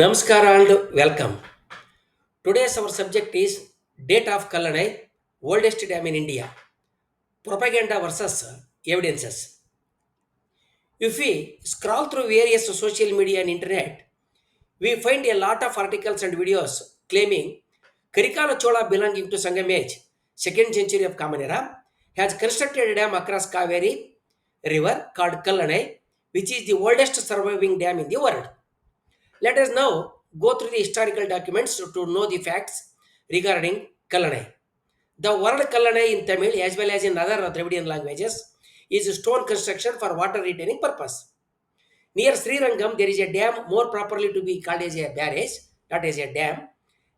Namaskara and welcome. Today's our subject is date of Kallanai, oldest dam in India. Propaganda versus evidences. If we scroll through various social media and internet, we find a lot of articles and videos claiming Karikala Chola belonging to Sangamage, second century of Common Era, has constructed a dam across Kaveri river called Kallanai, which is the oldest surviving dam in the world. Let us now go through the historical documents to, to know the facts regarding Kallanai. The word Kallanai in Tamil as well as in other Dravidian languages is a stone construction for water retaining purpose. Near Sri Srirangam, there is a dam more properly to be called as a barrage, not as a dam,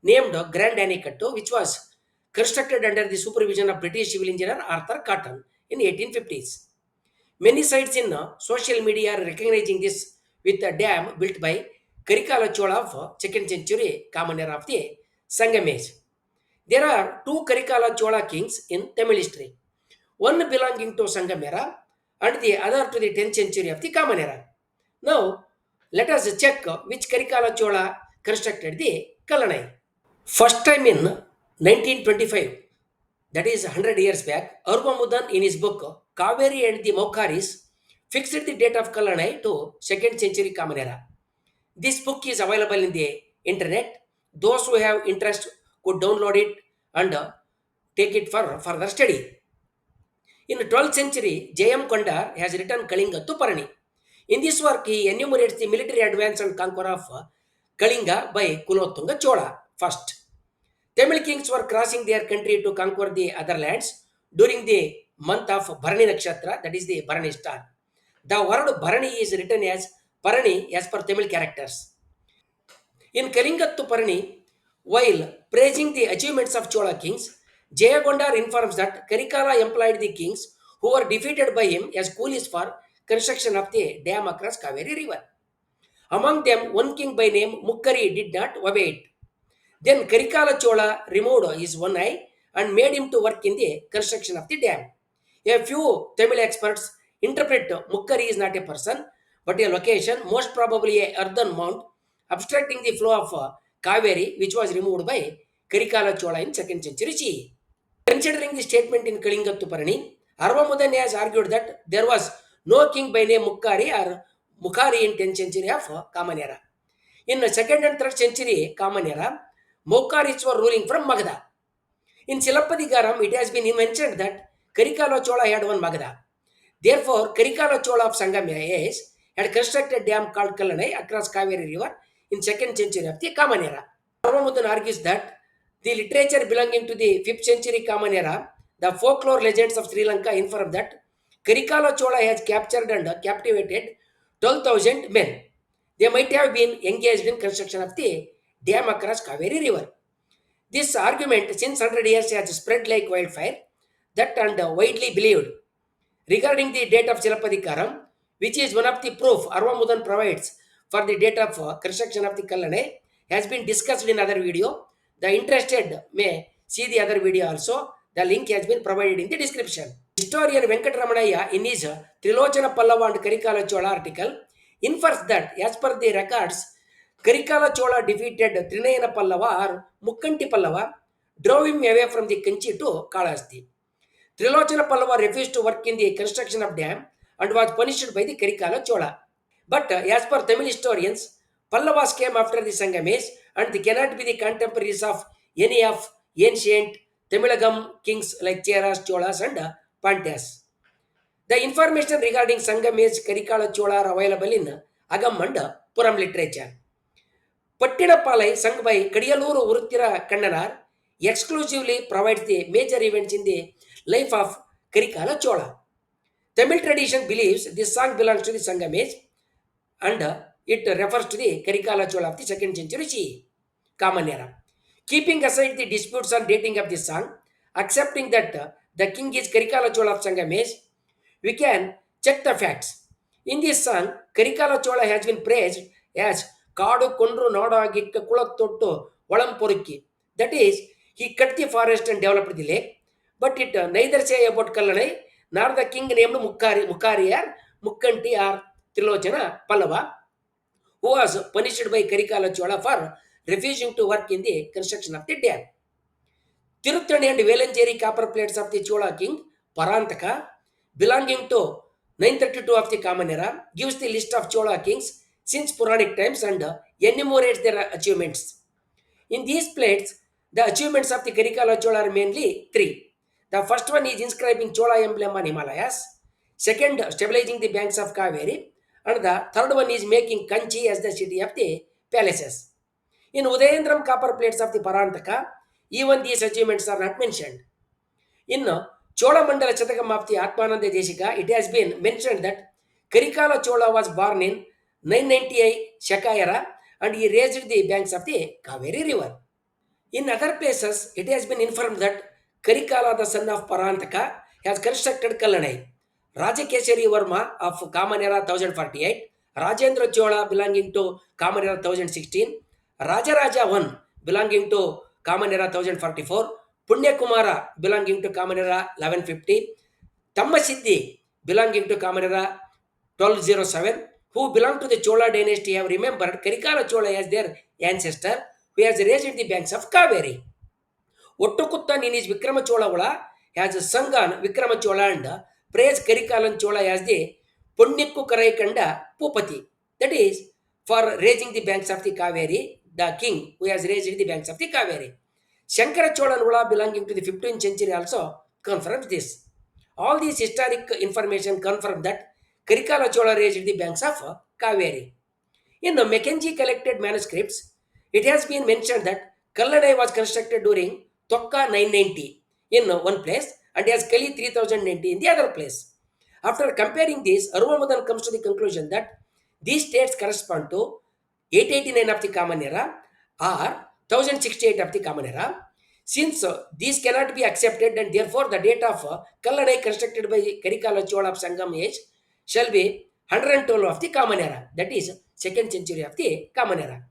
named Grand Anikattu, which was constructed under the supervision of British civil engineer Arthur Cotton in 1850s. Many sites in uh, social media are recognizing this with a dam built by Karikala Chola of second century common of the Sangam. There are two Karikala Chola kings in Tamil history, one belonging to Sangam era and the other to the 10th century of the common era. Now, let us check which Karikala Chola constructed the Kalanai. First time in 1925, that is 100 years back, Arvamudan in his book Kaveri and the Mokharis fixed the date of Kalanai to 2nd century common era. This book is available in the internet. Those who have interest could download it and uh, take it for further study. In the 12th century, J.M. Kondar has written Kalinga Tuparani. In this work, he enumerates the military advance and conquer of uh, Kalinga by Kulotunga Chola first. Tamil kings were crossing their country to conquer the other lands during the month of Bharani Nakshatra, that is the Bharani star. The word Bharani is written as Parani as per Tamil characters. In Kalingattu Parani, while praising the achievements of Chola kings, Jayagondar informs that Karikala employed the kings who were defeated by him as coolies for construction of the dam across Kaveri river. Among them, one king by name Mukkari did not obey it. Then Karikala Chola removed his one eye and made him to work in the construction of the dam. A few Tamil experts interpret Mukkari is not a person but a location, most probably a earthen mound, obstructing the flow of uh, Kaveri, which was removed by Karikala Chola in 2nd century CE. Considering the statement in Kalingattu Parani, Arvamudan has argued that there was no king by name Mukkari or Mukhari in 10th century of uh, Common Era. In the 2nd and 3rd century Common Era, Mokkaris were ruling from Magadha. In silapadigaram it has been mentioned that Karikala Chola had one Magadha. Therefore, Karikala Chola of Sangam age had constructed a dam called Kallanai across Kaveri river in 2nd century of the Common Era. Arvamudan argues that the literature belonging to the 5th century Common Era, the folklore legends of Sri Lanka inform that Karikala Chola has captured and captivated 12,000 men. They might have been engaged in construction of the dam across Kaveri river. This argument since 100 years has spread like wildfire that and widely believed. Regarding the date of Silapadikaram, which is one of the proof Arvamudan provides for the date of uh, construction of the Kallanai, has been discussed in other video. The interested may see the other video also. The link has been provided in the description. Historian Venkataramanaya in his uh, Trilochana Pallava and Karikala Chola article infers that as per the records, Karikala Chola defeated Trinayana Pallava or Mukkanti Pallava, drove him away from the Kanchi to Kalahasti. Trilochana Pallava refused to work in the construction of dam and was punished by the Karikala Chola. But as per Tamil historians, Pallavas came after the Sangames and they cannot be the contemporaries of any of ancient Tamilagam kings like Cheras, Cholas and uh, The information regarding Sangames, Karikala Chola are available in Agam and Puram literature. Pattinapalai, sung by Kadiyaluru Uruttira Kannanar, exclusively provides the major events in the life of Karikala Chola. Tamil tradition believes this song belongs to the Sangam age and uh, it refers to the Karikala Chola of the 2nd century CE, Common Era. Keeping aside the disputes on dating of this song, accepting that uh, the king is Karikala Chola of Sangam age, we can check the facts. In this song, Karikala Chola has been praised as ಕಾಡು ಕೊಂಡ್ರು ನಾಡಾಗಿಕ್ಕ ಕುಳತ್ತೊಟ್ಟು ಒಳಂಪೊರುಕ್ಕಿ that is he cut the forest and developed the lake but it uh, neither say about nor the king named mukkari mukkari or mukkanti or trilochana pallava who was punished by Karikala Chola for refusing to work in the construction of the dam. Tiruthani and Velanjeri copper plates of the Chola king, Parantaka, belonging to 932 of the Common Era, gives the list of Chola kings since Puranic times and uh, enumerates their achievements. In these plates, the achievements of the Karikala Chola are mainly three. The first one is inscribing Chola emblem on Himalayas. Second, stabilizing the banks of Kaveri. And the third one is making Kanchi as the city of the palaces. In Udayendram copper plates of the Parantaka, even these achievements are not mentioned. In Cholamandala Chatakam of the Atmananda Deshika, it has been mentioned that Karikala Chola was born in 998 Shakayara and he raised the banks of the Kaveri river. In other places, it has been informed that Karikala, the son of Parantaka, has constructed Kallanai. Rajakesari Varma of Kamanera 1048, Rajendra Chola belonging to Kamanera 1016, Rajaraja I belonging to Kamanera 1044, Punya Kumara belonging to Kamanera 1150, Tammasiddhi belonging to Kamanera 1207, who belong to the Chola dynasty have remembered Karikala Chola as their ancestor who has raised the banks of Kaveri. His Vikrama Chola Ula has sung on Vikrama Chola and praised Karikalan Chola as the Punnikku Karaikanda Pupati. That is, for raising the banks of the Kaveri, the king who has raised the banks of the Kaveri. Shankara Chola Ula belonging to the 15th century also confirms this. All these historic information confirm that Karikala Chola raised the banks of Kaveri. In the Mackenzie collected manuscripts, it has been mentioned that Kalladai was constructed during Tokka 990 in one place and as Kali 3090 in the other place. After comparing this, Arumamudan comes to the conclusion that these dates correspond to 889 of the Common Era or 1068 of the Common Era. Since uh, these cannot be accepted and therefore the date of uh, constructed by Karikala Chola of Sangam age shall be 112 of the Common Era, that is, second century of the Common Era.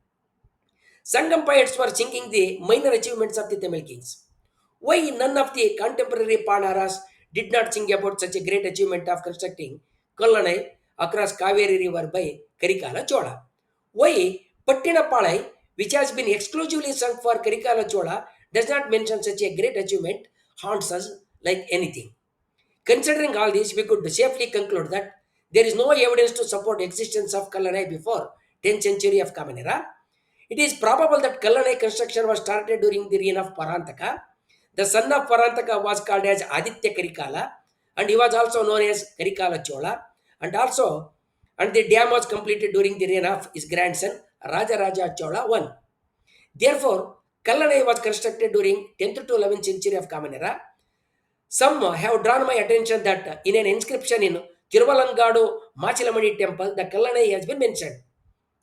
Sangam poets were singing the minor achievements of the Tamil kings. Why none of the contemporary Panaras did not sing about such a great achievement of constructing Kollanai across Kaveri River by Karikala Chola? Why Pattinapalai, which has been exclusively sung for Karikala Chola, does not mention such a great achievement, haunts us like anything. Considering all this, we could safely conclude that there is no evidence to support existence of Kallanai before 10th century of Common Era. It is probable that Kallanai construction was started during the reign of Parantaka. The son of Parantaka was called as Aditya Karikala and he was also known as Karikala Chola and also and the dam was completed during the reign of his grandson Rajaraja Chola I. Therefore, Kallanai was constructed during 10th to 11th century of Common Era. Some have drawn my attention that in an inscription in Tiruvalangadu Machilamani temple, the Kallanai has been mentioned.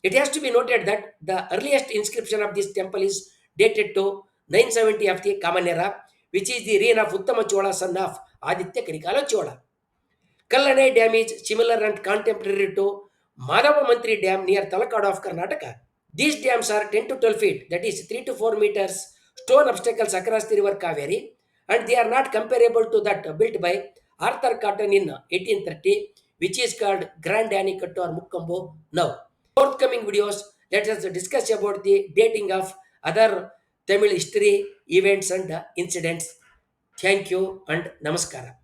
It has to be noted that the earliest inscription of this temple is dated to 970 of the Common Era, which is the reign of Uttama Chola, son of Aditya Karikala Chola. Kallanai Dam is similar and contemporary to Madhava Mantri Dam near Talakad of Karnataka. These dams are 10 to 12 feet, that is 3 to 4 meters, stone obstacles across the river Kaveri, and they are not comparable to that built by Arthur Cotton in 1830, which is called Grand Anikattu or Mukkambo now. Forthcoming videos, let us discuss about the dating of other Tamil history, events, and incidents. Thank you and Namaskara.